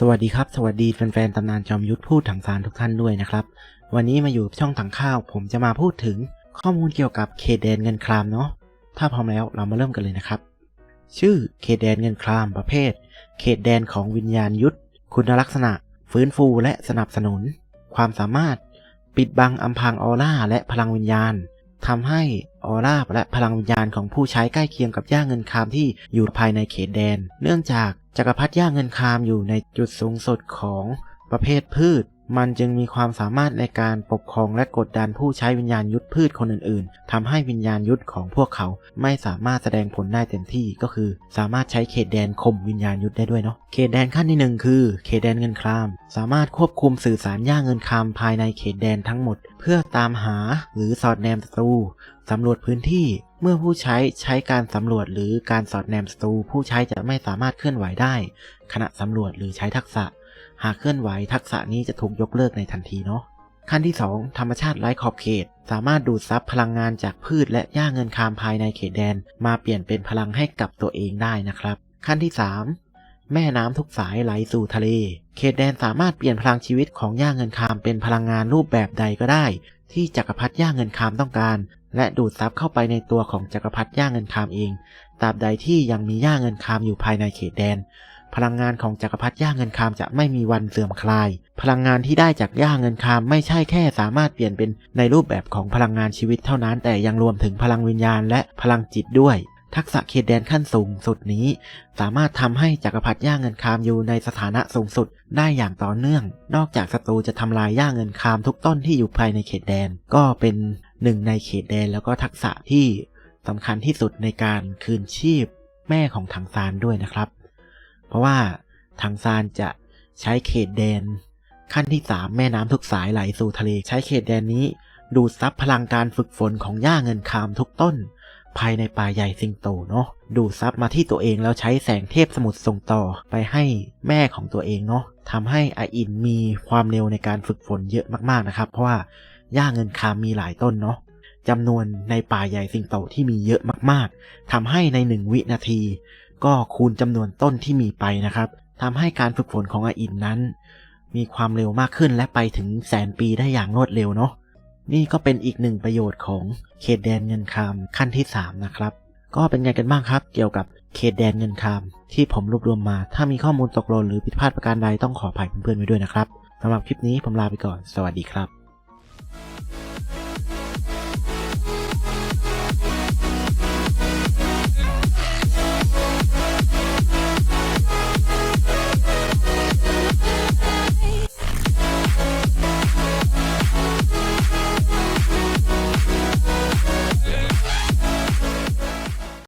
สวัสดีครับ สวัสดีแฟนๆตำนานจอมยุทธพูดถังซานทุกท่านด้วยนะครับ วันนี้มาอยู่ช่องถังข้าว ผมจะมาพูดถึงข้อมูลเกี่ยวกับเขตแดนเงินครามเนาะถ้าพร้อมแล้วเรามาเริ่มกันเลยนะครับ ชื่อเขตแดนเงินครามประเภท เขตแดนของวิญญาณยุทธคุณลักษณะ ฟื้นฟูและสนับสนุน ความสามารถ ปิดบังอำพางออร่าและพลังวิญญาณทำให้ออร่าและพลังวิญญาณของผู้ใช้ใกล้เคียงกับย่าเงินคามที่อยู่ภายในเขตแดน เนื่องจาก จักรพรรดิย่าเงินคามอยู่ในจุดสูงสุดของประเภทพืช มันจึงมีความสามารถในการปกครองและกดดันผู้ใช้วิญญาณยุทธพืชคนอื่นๆทำให้วิญญาณยุทธของพวกเขาไม่สามารถแสดงผลได้เต็มที่ก็คือ สามารถใช้เขตแดนข่มวิญญาณยุทธได้ด้วยเนาะเขตแดนขั้นที่หนึ่งคือ เขตแดนเงินคราม สามารถควบคุมสื่อสารย่าเงินครามภายในเขตแดนทั้งหมด เพื่อตามหาหรือสอดแนมศัตรูสำรวจพื้นที่เมื่อผู้ใช้ใช้การสำรวจหรือการสอดแนมศัตรูผู้ใช้จะไม่สามารถเคลื่อนไหวได้ ขณะสำรวจหรือใช้ทักษะ หากเคลื่อนไหวทักษะนี้จะถูกยกเลิกในทันทีเนาะขั้นที่ 2 ธรรมชาติไร้ขอบเขต สามารถดูดซับพลังงานจากพืชและหญ้าเงินคามภายในเขตแดน มาเปลี่ยนเป็นพลังให้กับตัวเองได้นะครับ ขั้นที่ 3 แม่น้ำทุกสายไหลสู่ทะเล เขตแดนสามารถเปลี่ยนพลังชีวิตของหญ้าเงินคามเป็นพลังงานรูปแบบใดก็ได้ ที่จักรพรรดิหญ้าเงินคามต้องการ และดูดซับเข้าไปในตัวของจักรพรรดิหญ้าเงินคามเองตราบใดที่ยังมีหญ้าเงินคามอยู่ภายในเขตแดน พลังงานของจักรพรรดิย่าเงินคามจะไม่มีวันเสื่อมคลาย พลังงานที่ได้จากย่าเงินคามไม่ใช่แค่สามารถเปลี่ยนเป็นในรูปแบบของพลังงานชีวิตเท่านั้น แต่ยังรวมถึงพลังวิญญาณและพลังจิตด้วย ทักษะเขตแดนขั้นสูงสุดนี้ สามารถทำให้จักรพรรดิย่าเงินคามอยู่ในสถานะสูงสุดได้อย่างต่อเนื่อง นอกจากศัตรูจะทำลายย่าเงินคามทุกต้นที่อยู่ภายในเขตแดน ก็เป็นหนึ่งในเขตแดนแล้วก็ทักษะที่สำคัญที่สุดในการคืนชีพแม่ของถังซานด้วยนะครับ เพราะว่าทางซานจะใช้เขตแดน ขั้นที่ 3 แม่น้ำทุกสายไหลสู่ทะเล ใช้เขตแดนนี้ ดูดซับพลังการฝึกฝนของย่าเงินคามทุกต้น ภายในป่าใหญ่สิงโตเนาะดูดซับมาที่ตัวเองแล้วใช้แสงเทพสมุทรส่งต่อไปให้แม่ของตัวเองเนาะทำให้อาอินมีความเร็วในการฝึกฝนเยอะมากๆนะครับ เพราะว่าย่าเงินคามมีหลายต้นเนาะจำนวนในป่าใหญ่สิงโตที่มีเยอะมากๆทำให้ในหนึ่งวินาที ก็คูณจำนวนต้นที่มีไปนะครับทำให้การฝึกฝนของอาอินนั้น มีความเร็วมากขึ้นและไปถึงแสนปีได้อย่างรวดเร็วเนาะนี่ก็เป็นอีกหนึ่งประโยชน์ของเขตแดนเงินคาขั้นที่ 3 นะครับ ก็เป็นไงกันบ้างครับ เกี่ยวกับเขตแดนเงินคาที่ผมรวบรวมมา ถ้ามีข้อมูลตกหล่นหรือผิดพลาดประการใดต้องขออภัยเพื่อนๆไว้ด้วยนะครับสำหรับคลิปนี้ผมลาไปก่อน สวัสดีครับ